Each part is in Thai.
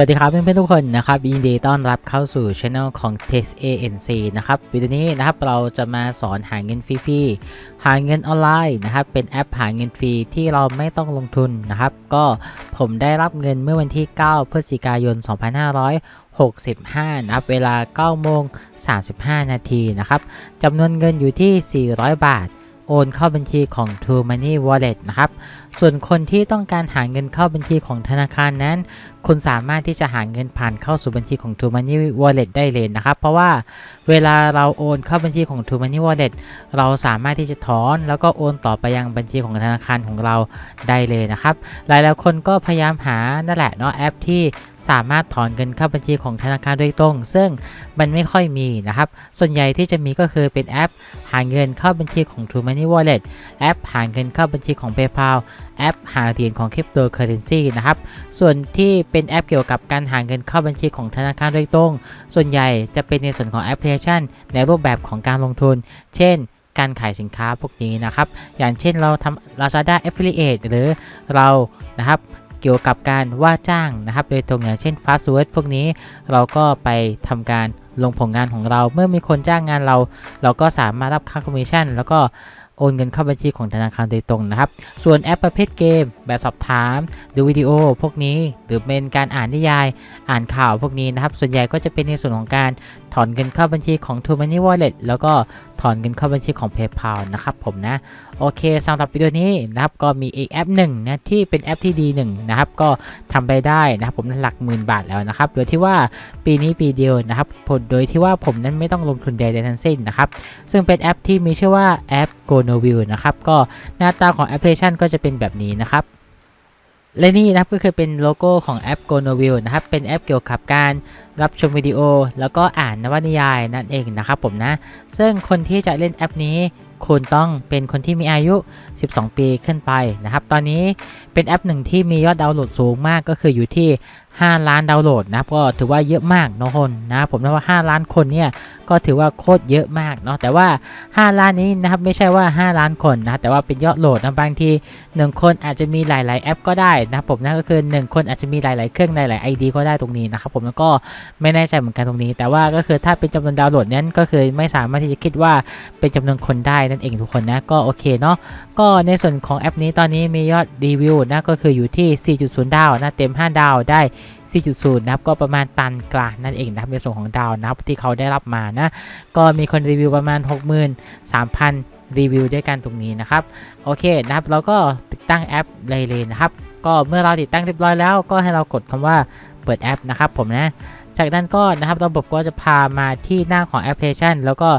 สวัสดีครับเพื่อนๆทุกคนนะครับยินดีต้อนรับเข้าสู่ช anel ของ Test ANC นะครับวิดีโอนี้นะครับเราจะมาสอนหาเงินฟรีๆหาเงินออนไลน์นะครับเป็นแอปหาเงินฟรีที่เราไม่ต้องลงทุนนะครับ ก็ผมได้รับเงินเมื่อวันที่ 9 พฤศจิกายน 2565 นะครับเวลา9โมง35 นาทีนะครับจำนวนเงินอยู่ที่ 400 บาท โอนเข้าบัญชีของ True Money Wallet นะครับ ส่วนคนที่ต้องการหาเงินเข้าบัญชีของธนาคารนั้น คุณสามารถที่จะหาเงินผ่านเข้าสู่บัญชีของ True Money Wallet ได้เลยนะครับ เพราะว่าเวลาเราโอนเข้าบัญชีของ True Money Wallet เราสามารถที่จะถอน แล้วก็โอนต่อไปยังบัญชีของธนาคารของเราได้เลยนะครับ หลายๆคนก็พยายามหานั่นแหละเนาะแอปที่ สามารถถอนเงินเข้าบัญชีของธนาคารโดยตรง ซึ่งมันไม่ค่อยมีนะครับ ส่วนใหญ่ที่จะมีก็คือเป็นแอป หาเงินเข้าบัญชีของ True Money Wallet แอป หาเงินเข้าบัญชีของ PayPal แอป หาเหรียญของ Cryptocurrency นะครับ ส่วนที่เป็นแอปเกี่ยวกับการหาเงินเข้าบัญชีของธนาคารโดยตรง ส่วนใหญ่จะเป็นในส่วนของแอปพลิเคชัน ในรูปแบบของการลงทุน เช่นการขายสินค้าพวกนี้นะครับ อย่างเช่นเราทำ Lazada Affiliate หรือเรานะครับ เกี่ยวกับการว่าจ้างนะครับ โดยตรงอย่างเช่น Fast Word พวกนี้เราก็ไปทำการลงผลงานของเรา เมื่อมีคนจ้างงานเรา เราก็สามารถรับค่าคอมมิชชั่น แล้วก็ โอนเงินเข้าบัญชีของธนาคารโดยตรงนะครับ ส่วนแอปประเภทเกม แบบสอบถาม ดูวิดีโอพวกนี้ หรือเป็นการอ่านนิยาย อ่านข่าวพวกนี้นะครับ ส่วนใหญ่ก็จะเป็นในส่วนของการถอนเงินเข้าบัญชีของ True Money Wallet แล้วก็ถอนเงินเข้าบัญชีของ PayPal นะครับผมนะ โอเคสำหรับวิดีโอนี้นะครับ ก็มีอีกแอปหนึ่งนะที่เป็นแอปที่ดีหนึ่งนะครับ ก็ทำไปได้นะครับผมหลักหมื่นบาทแล้วนะครับ โดยที่ว่าปีนี้ปีเดียวนะครับผลโดยที่ว่าผมนั้นไม่ต้องลงทุนใดๆทั้งสิ้นนะครับ ซึ่งเป็นแอปที่มีชื่อว่าแอป g o n o v i e w นะครับ ก็หน้าตาของแอปพลิเคชันก็จะเป็นแบบนี้นะครับ และนี่นะครับก็คือเป็นโลโก้ของแอป g o n o v i e w นะครับ เป็นแอปเกี่ยวกับการรับชมวิดีโอ แล้วก็อ่านนวนิยายนั่นเองนะครับผมนะ ซึ่งคนที่จะเล่นแอปนี้คุณต้องเป็นคนที่มีอายุ 12 ปีขึ้นไปนะครับ ตอนนี้เป็นแอปหนึ่งที่มียอดดาวน์โหลดสูงมากก็คืออยู่ที่ 5 ล้านดาวน์โหลดนะครับก็ถือว่าเยอะมากนะคนนะผมนะว่า 5 ล้านคนเนี่ย ก็ถือว่าโคตรเยอะมากเนาะแต่ว่า 5 ล้านนี้นะครับไม่ใช่ว่า 5 ล้านคนนะแต่ว่าเป็นยอดโหลดนะบางที 1 คนอาจจะมีหลาย ๆ แอปก็ได้นะครับผมนะก็คือ 1 คนอาจจะมีหลาย ๆ เครื่องหลาย ๆ ID ก็ได้ตรงนี้นะครับผมแล้วก็ไม่แน่ใจเหมือนกันตรงนี้ แต่ว่าก็คือถ้าเป็นจำนวนดาวน์โหลดนั้นก็คือไม่สามารถที่จะคิดว่าเป็นจำนวนคนได้นั่นเองทุกคนนะก็โอเคเนาะก็ในส่วนของแอปนี้ตอนนี้มียอดรีวิวนะก็คืออยู่ที่ 4.0 ดาวนะเต็ม 5 ดาวได้ 4.0 นะครับ ก็ประมาณปานกลางนั่นเองนะครับในส่วนของดาวนะครับที่เขาได้รับมานะ ก็มีคนรีวิวประมาณ 63,000 รีวิวด้วยกันตรงนี้นะครับ โอเคนะครับ เราก็ติดตั้งแอปเลยเลยนะครับ ก็เมื่อเราติดตั้งเรียบร้อยแล้ว ก็ให้เรากดคำว่าเปิดแอปนะครับผมนะ จากนั้นก็นะครับระบบก็จะพามาที่หน้าของแอปพลิเคชัน แล้วก็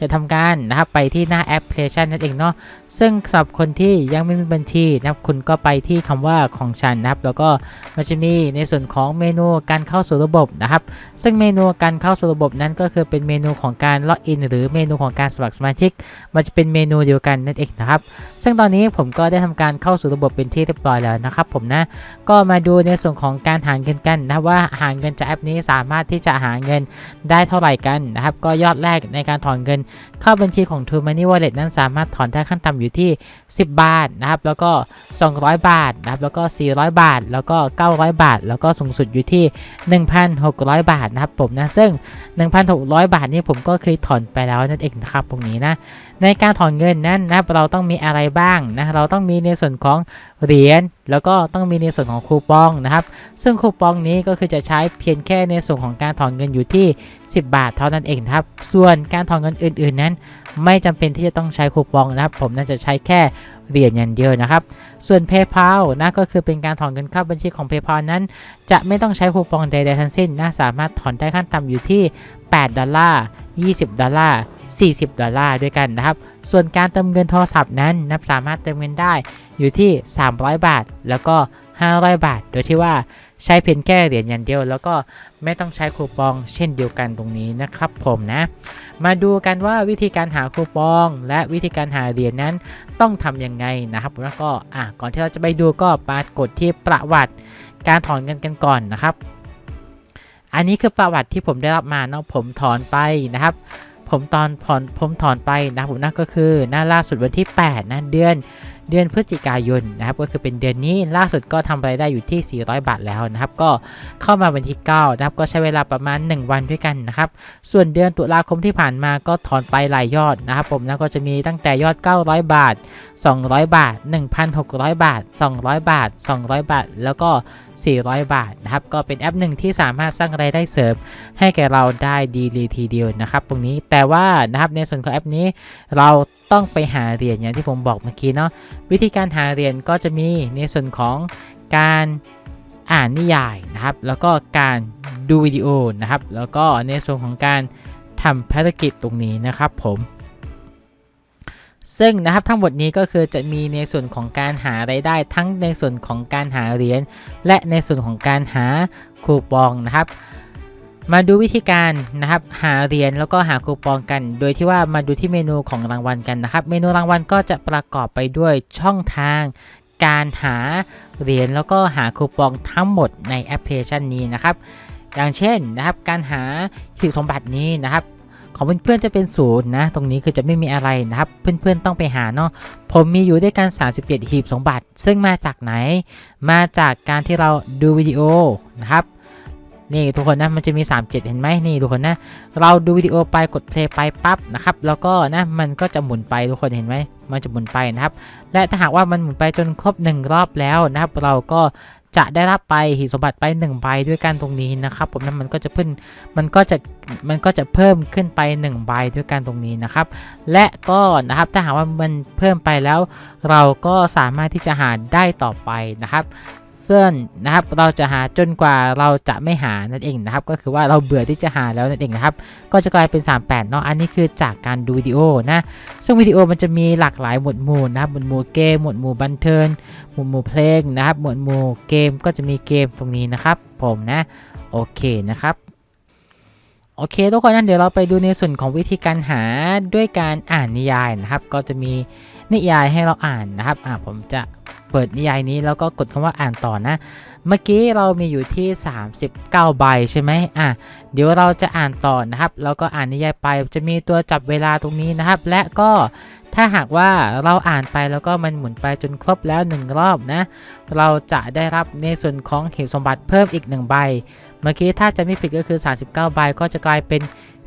จะทำการนะครับไปที่หน้าแอปพลิเคชันนั่นเองเนาะซึ่งสำหรับคนที่ยังไม่มีบัญชีนะครับคุณก็ไปที่คำว่าของฉันนะครับ แล้วก็มันจะมีในส่วนของเมนูการเข้าสู่ระบบนะครับ ซึ่งเมนูการเข้าสู่ระบบนั้นก็คือเป็นเมนูของการล็อกอินหรือเมนูของการสมัครสมาชิก มันจะเป็นเมนูเดียวกันนั่นเองนะครับ ซึ่งตอนนี้ผมก็ได้ทำการเข้าสู่ระบบเป็นที่เรียบร้อยแล้วนะครับ ผมนะก็มาดูในส่วนของการหาเงินกันนะว่าหาเงินจากแอปนี้สามารถที่จะหาเงินได้เท่าไหร่กันนะครับ ก็ยอดแรกในการถอนเงินเข้าบัญชีของ True Money Wallet นั้นสามารถถอนได้ขั้นต่ำอยู่ที่ 10 บาทนะครับ แล้วก็ 200 บาทนะครับ แล้วก็ 400 บาท แล้วก็ 900 บาท แล้วก็สูงสุดอยู่ที่ 1,600 บาทนะครับผมนะ ซึ่ง 1,600 บาทนี่ผมก็เคยถอนไปแล้วนั่นเองนะครับตรงนี้นะ ในการถอนเงินนั้นนะครับเราต้องมีอะไรบ้างนะเราต้องมีในส่วนของเหรียญแล้วก็ต้องมีในส่วนของคูปองนะครับ ซึ่งคูปองนี้ก็คือจะใช้เพียงแค่ในส่วนของการถอนเงินอยู่ที่ 10 บาทเท่านั้นเองนะครับ ส่วนการถอนเงินอื่น ๆนั้น ไม่จำเป็นที่จะต้องใช้คูปองนะครับ ผมน่าจะใช้แค่เหรียญอย่างเดียวนะครับ ส่วน PayPal นะก็คือเป็นการถอนเงินเข้าบัญชีของ PayPal นั้น จะไม่ต้องใช้คูปองใดๆทั้งสิ้นนะสามารถถอนได้ขั้นต่ำอยู่ที่ 8 ดอลลาร์ 20 ดอลลาร์ 40 ดอลลาร์ด้วยกันนะครับ ส่วนการเติมเงินโทรศัพท์นั้นนะสามารถเติมเงินได้อยู่ที่ 300 บาท แล้วก็ 500 บาท โดยที่ว่าใช้เพียงแค่เหรียญย่างเดียว แล้วก็ไม่ต้องใช้คูปอง เช่นเดียวกันตรงนี้นะครับผมนะ มาดูกันว่าวิธีการหาคูปอง และวิธีการหาเหรียญนั้นต้องทำยังไงนะครับ แล้วก็อะก่อนที่เราจะไปดูก็มากดที่ประวัติการถอนเงินกันก่อนนะครับ อันนี้คือประวัติที่ผมได้รับมาเนาะผมถอนไปนะครับ ผมตอนผอนผมถอนไปนะผมนั่นก็คือหน้าล่าสุดวันที่ 8นะเดือน เดือนพฤศจิกายนนะครับก็คือเป็นเดือนนี้ล่าสุดก็ทำรายได้อยู่ที่ 400 บาทแล้วนะครับ ก็เข้ามาวันที่9นะครับก็ใช้เวลาประมาณ 1 วันด้วยกันนะครับ ส่วนเดือนตุลาคมที่ผ่านมาก็ถอนไปหลายยอดนะครับ ผมนะก็จะมีตั้งแต่ยอด 900 บาท 200 บาท 1,600 บาท 200 บาท 200 บาท แล้วก็ 400 บาทนะครับก็เป็นแอปหนึ่งที่สามารถสร้างรายได้เสริม ให้แก่เราได้ดีเลยทีเดียวนะครับ ตรงนี้แต่ว่านะครับในส่วนของแอปนี้เรา ต้องไปหาเหรียญอย่างที่ผมบอกเมื่อกี้เนาะวิธีการหาเหรียญก็จะมีในส่วนของการอ่านนิยายนะครับ แล้วก็การดูวิดีโอนะครับ แล้วก็ในส่วนของการทำภารกิจตรงนี้นะครับผมซึ่งนะครับทั้งหมดนี้ก็คือจะมีในส่วนของการหาไรายได้ ทั้งในส่วนของการหาเหรียญและในส่วนของการหาคูปองนะครับ มาดูวิธีการนะครับหาเหรียญแล้วก็หาคูปองกัน โดยที่ว่ามาดูที่เมนูของรางวัลกันนะครับ เมนูรางวัลก็จะประกอบไปด้วยช่องทาง การหาเหรียญแล้วก็หาคูปองทั้งหมดในแอปพลิเคชันนี้นะครับ อย่างเช่นนะครับการหาหีบสมบัตินี้นะครับของเพื่อนๆจะเป็นศูนย์นะ ตรงนี้คือจะไม่มีอะไรนะครับ เพื่อนๆต้องไปหาเนาะ ผมมีอยู่ด้วยกัน 37 หีบสมบัติ ซึ่งมาจากไหน มาจากการที่เราดูวิดีโอนะครับ นี่ทุกคนนะมันจะมี 37 เห็นไหมนี่ทุกคนนะ เราดูวิดีโอไปกดเพลย์ไปปั๊บนะครับ แล้วก็นะมันก็จะหมุนไปทุกคนเห็นไหมมันจะหมุนไปนะครับ และถ้าหากว่ามันหมุนไปจนครบ 1 รอบแล้วนะครับ เราก็จะได้รับไปหีบสมบัติไป1ใบด้วยกันตรงนี้นะครับ ผมนั้นมันก็จะเพิ่มมันก็จะมันก็จะเพิ่มขึ้นไป1ใบด้วยกันตรงนี้นะครับ และก็นะครับถ้าหากว่ามันเพิ่มไปแล้ว เราก็สามารถที่จะหาได้ต่อไปนะครับ ซึ่งนะครับ เราจะหาจนกว่าเราจะไม่หานั่นเองนะครับ ก็คือว่าเราเบื่อที่จะหาแล้วนั่นเองนะครับ ก็จะกลายเป็น 38 เนาะ อันนี้คือจากการดูวิดีโอนะ ซึ่งวิดีโอมันจะมีหลากหลายหมวดหมู่นะครับ หมวดหมู่เกม หมวดหมู่บันเทิง หมวดหมู่เพลงนะครับ หมวดหมู่เกมก็จะมีเกมตรงนี้นะครับ ผมนะ โอเคนะครับโอเคทุกคนนั้นเดี๋ยวเราไปดูในส่วนของวิธีการหาด้วยการอ่านนิยายนะครับ ก็จะมีนิยายให้เราอ่านนะครับอ่าผมจะ เปิดนิยายนี้แล้วก็กดคำว่าอ่านต่อนะ เมื่อกี้เรามีอยู่ที่ 39 ใบใช่ไหมอะ เดี๋ยวเราจะอ่านต่อนะครับ แล้วก็อ่านนิยายไป จะมีตัวจับเวลาตรงนี้นะครับ และก็ถ้าหากว่าเราอ่านไปแล้วก็มันหมุนไปจนครบแล้ว 1 รอบนะ เราจะได้รับในส่วนของหีบสมบัติเพิ่มอีก 1 ใบ เมื่อกี้ถ้าจะไม่ผิดก็คือ 39 ใบก็จะกลายเป็น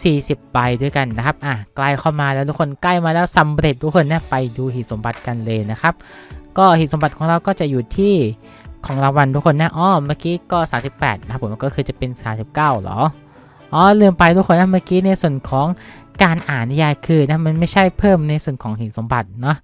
40 ใบด้วยกันนะครับ อะใกล้เข้ามาแล้วทุกคนใกล้มาแล้วสำเร็จทุกคนนะไปดูหีบสมบัติกันเลยนะครับ ก็หีบสมบัติของเราก็จะอยู่ที่ของรางวัลทุกคนนะอ้อเมื่อกี้ก็ 38 นะครับผมก็คือจะเป็น 39เหรออ๋อลืมไปทุกคนนะเมื่อกี้ในส่วนของการอ่านนิยายคือนะมันไม่ใช่เพิ่มในส่วนของหีบสมบัติเนาะ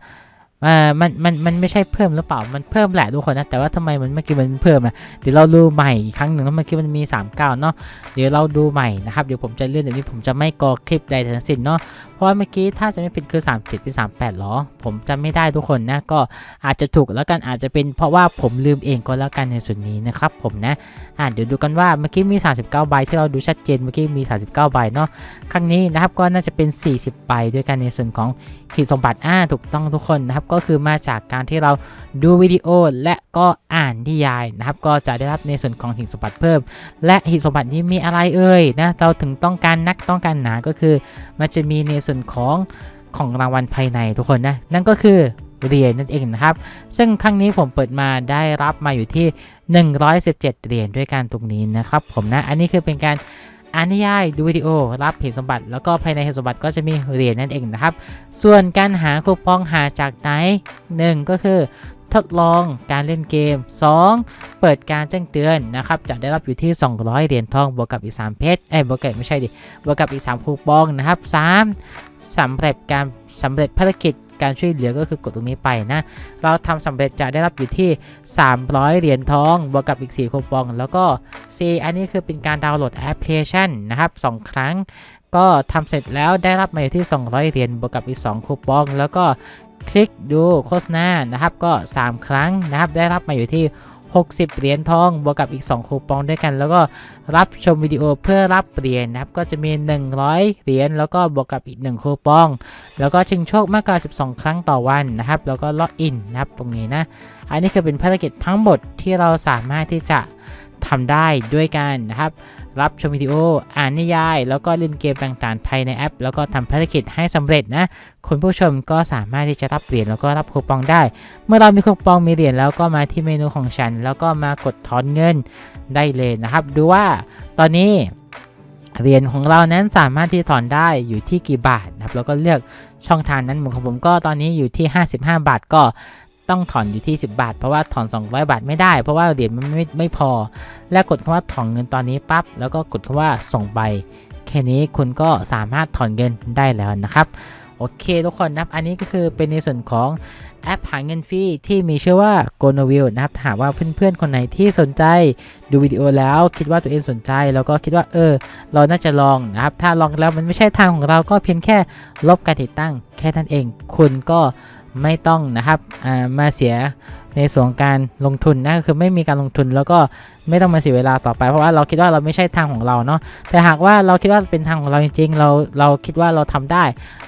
เอ่อมันมันมันไม่ใช่เพิ่มหรือเปล่ามันเพิ่มแหละทุกคนนะแต่ว่าทำไมมันเมื่อกี้มันเพิ่มอะเดี๋ยวเราดูใหม่อีกครั้งหนึ่งแล้วเมื่อกี้มันมี 39เนาะเดี๋ยวเราดูใหม่นะครับเดี๋ยวผมจะเลื่อนเดี๋ยวนี้ผมจะไม่กอคลิปใดทั้งสิ้นเนาะ ราะเมื่อกี้ถ้าจะไม่ผิดคือ 37เป็น38หรอ ผมจำไม่ได้ทุกคนนะ ก็อาจจะถูกแล้วกันอาจจะเป็นเพราะว่าผมลืมเองก็แล้วกันในส่วนนี้นะครับผมนะอ่าเดี๋ยวดูกันว่าเมื่อกี้มี 39 ใบที่เราดูชัดเจนเมื่อกี้มี 39 ใบเนาะครั้งนี้นะครับก็น่าจะเป็น 40 ใบด้วยกันในส่วนของหีบสมบัติอ่าถูกต้องทุกคนนะครับก็คือมาจากการที่เราดูวิดีโอและก็อ่านนิยายนะครับก็จะได้รับในส่วนของหีบสมบัติเพิ่ม และหีบสมบัตินี้มีอะไรเอ่ยนะเราถึงต้องการนักต้องการหนาก็คือมันจะมีในส่วนของของรางวัลภายในทุกคนนะ นั่นก็คือเหรียญนั่นเองนะครับ ซึ่งครั้งนี้ผมเปิดมาได้รับมาอยู่ที่ 117 เหรียญด้วยกันตรงนี้นะครับผมนะ อันนี้คือเป็นการอ่านนิยายดูวิดีโอ รับเหตุสมบัติ แล้วก็ภายในเหตุสมบัติก็จะมีเหรียญนั่นเองนะครับ ส่วนการหาคูปองหาจากไหน1ก็คือ ทดลองการเล่นเกม 2 เปิดการแจ้งเตือนนะครับจะได้รับอยู่ที่ 200 เหรียญทองบวกกับอีก 3 เพชรเอ้ยบวกกับไม่ใช่ดิบวกกับอีก 3 คูปองนะครับ 3สำเร็จการสำเร็จภารกิจการช่วยเหลือก็คือกดตรงนี้ไปนะ เราทำสำเร็จจะได้รับอยู่ที่ 300 เหรียญทองบวกกับอีก 4คูปอง แล้วก็ C อันนี้คือเป็นการดาวน์โหลดแอปพลิเคชันนะครับ 2 ครั้ง ก็ทำเสร็จแล้วได้รับมาอยู่ที่ 200 เหรียญบวกกับอีก 2 คูปอง แล้วก็ คลิกดูโฆษณานะครับก็ 3 ครั้งนะครับได้รับมาอยู่ที่ 60 เหรียญทองบวกกับอีก 2 คูปองด้วยกัน แล้วก็รับชมวิดีโอเพื่อรับเหรียญนะครับก็จะมี 100 เหรียญแล้วก็บวกกับอีก 1 คูปอง แล้วก็ชิงโชคมากกว่า 12 ครั้งต่อวันนะครับแล้วก็ล็อกอินนะครับตรงนี้นะอันนี้คือเป็นภารกิจทั้งหมดที่เราสามารถที่จะททำได้ด้วยกันนะครับ รับชมวิดีโอ อ่านนิยาย แล้วก็เล่นเกมต่างๆ ภายในแอป แล้วก็ทำภารกิจให้สำเร็จนะ คุณผู้ชมก็สามารถที่จะรับเหรียญแล้วก็รับคูปองได้ เมื่อเรามีคูปองมีเหรียญแล้วก็มาที่เมนูของฉัน แล้วก็มากดถอนเงินได้เลยนะครับ ดูว่าตอนนี้เหรียญของเรานั้นสามารถที่ถอนได้อยู่ที่กี่บาทนะครับ แล้วก็เลือกช่องทางนั้นเหมือนของผมก็ตอนนี้อยู่ที่ 55 บาทก็ ต้องถอนอยู่ที่ 10 บาท เพราะว่าถอน 200 บาทไม่ได้ เพราะว่าเหรียญมันไม่ไม่พอ แล้วกดคำว่าถอนเงินตอนนี้ปั๊บแล้วก็กดคำว่าส่งไปแค่นี้คุณก็สามารถถอนเงินได้แล้วนะครับโอเคทุกคนนะครับ อันนี้ก็คือเป็นในส่วนของแอปหาเงินฟรีที่มีชื่อว่า g o n o v i l นะครับหากว่าเพื่อนๆ คนไหนที่สนใจดูวิดีโอแล้วคิดว่าตัวเองสนใจ แล้วก็คิดว่าเออ เราน่าจะลองนะครับ ถ้าลองแล้วมันไม่ใช่ทางของเราก็เพียงแค่ลบการติดตั้งแค่นั้นเอง คุณก็ ไม่ต้องนะครับมาเสียในส่วนของการลงทุนนะก็คือไม่มีการลงทุนแล้วก็ ไม่ต้องมาเสียเวลาต่อไป เพราะว่าเราคิดว่าเราไม่ใช่ทางของเราเนาะแต่หากว่าเราคิดว่าเป็นทางของเราจริง ๆ เราเราคิดว่าเราทำได้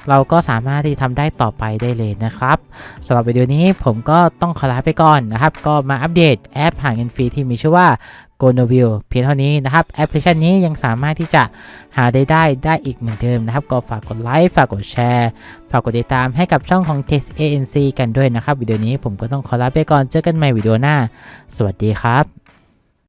เราก็สามารถที่ทำได้ต่อไปได้เลยนะครับสำหรับวิดีโอนี้ผมก็ต้องขอลาไปก่อนนะครับ ก็มาอัปเดตแอปหาเงินฟรีที่มีชื่อว่า g o n o v i l เพียงเท่านี้นะครับ แอปพลิเคชันนี้ยังสามารถที่จะหาได้ได้ได้อีกเหมือนเดิมนะครับ ก็ฝากกดไลค์ฝากกดแชร์ฝากกดติดตามให้กับช่องของ Test ANC กันด้วยนะครับ วิดีโอนี้ผมก็ต้องขอลาไปก่อนเจอกันใหม่วิดีโอหน้า สวัสดีครับ